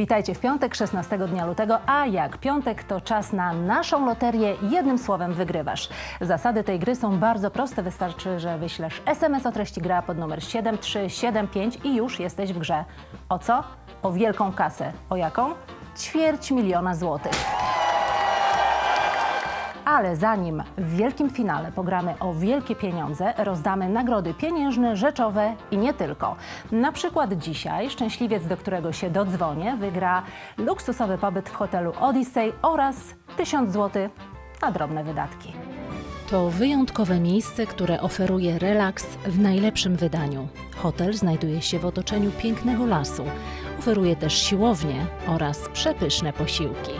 Witajcie w piątek, 16 dnia lutego, a jak piątek to czas na naszą loterię. Jednym słowem wygrywasz. Zasady tej gry są bardzo proste. Wystarczy, że wyślesz SMS o treści gra pod numer 7375 i już jesteś w grze. O co? O wielką kasę. O jaką? Ćwierć miliona złotych. Ale zanim w wielkim finale pogramy o wielkie pieniądze, rozdamy nagrody pieniężne, rzeczowe i nie tylko. Na przykład dzisiaj szczęśliwiec, do którego się dodzwonię, wygra luksusowy pobyt w hotelu Odyssey oraz 1000 zł na drobne wydatki. To wyjątkowe miejsce, które oferuje relaks w najlepszym wydaniu. Hotel znajduje się w otoczeniu pięknego lasu. Oferuje też siłownię oraz przepyszne posiłki.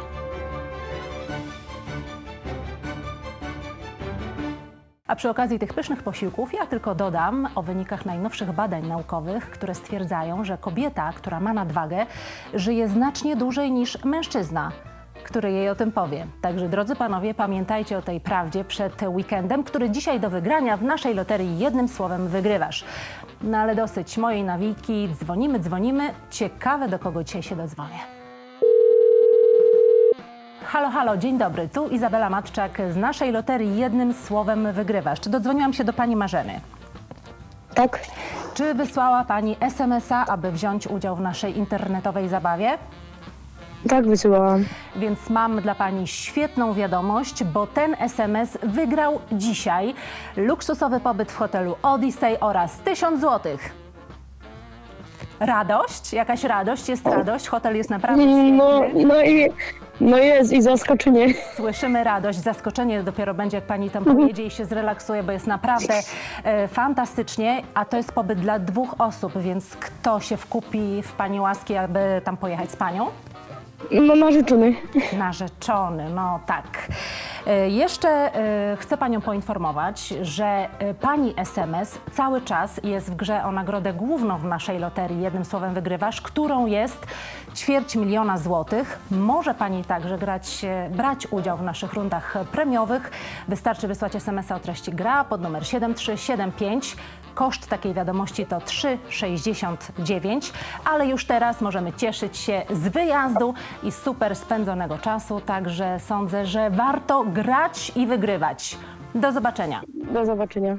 Przy okazji tych pysznych posiłków ja tylko dodam o wynikach najnowszych badań naukowych, które stwierdzają, że kobieta, która ma nadwagę, żyje znacznie dłużej niż mężczyzna, który jej o tym powie. Także drodzy panowie, pamiętajcie o tej prawdzie przed weekendem, który dzisiaj do wygrania w naszej loterii jednym słowem wygrywasz. No ale dosyć mojej nawiki, dzwonimy, dzwonimy. Ciekawe do kogo dzisiaj się dodzwonię. Halo, halo, dzień dobry. Tu Izabela Matczak z naszej loterii jednym słowem wygrywasz. Czy dodzwoniłam się do pani Marzeny? Tak, Czy wysłała pani SMS-a, aby wziąć udział w naszej internetowej zabawie? tak wysyłałam. Więc mam dla pani świetną wiadomość, bo ten SMS wygrał dzisiaj luksusowy pobyt w hotelu Odyssey oraz 1000 złotych. Radość? Jakaś radość? Jest radość? Hotel jest naprawdę No, świetny. no i no jest i zaskoczenie. Słyszymy radość, zaskoczenie dopiero będzie, jak pani tam pojedzie i się zrelaksuje, bo jest naprawdę e, fantastycznie, a to jest pobyt dla dwóch osób, więc kto się wkupi w pani łaski, aby tam pojechać z panią? No narzeczony. Narzeczony, no tak. E, Jeszcze e, chcę Panią poinformować, że e, Pani SMS cały czas jest w grze o nagrodę główną w naszej loterii, jednym słowem wygrywasz, którą jest ćwierć miliona złotych. Może Pani także grać, brać udział w naszych rundach premiowych. Wystarczy wysłać SMS-a o treści gra pod numer 7375. Koszt takiej wiadomości to 3,69, ale już teraz możemy cieszyć się z wyjazdu i super spędzonego czasu, także sądzę, że warto grać i wygrywać. Do zobaczenia. Do zobaczenia.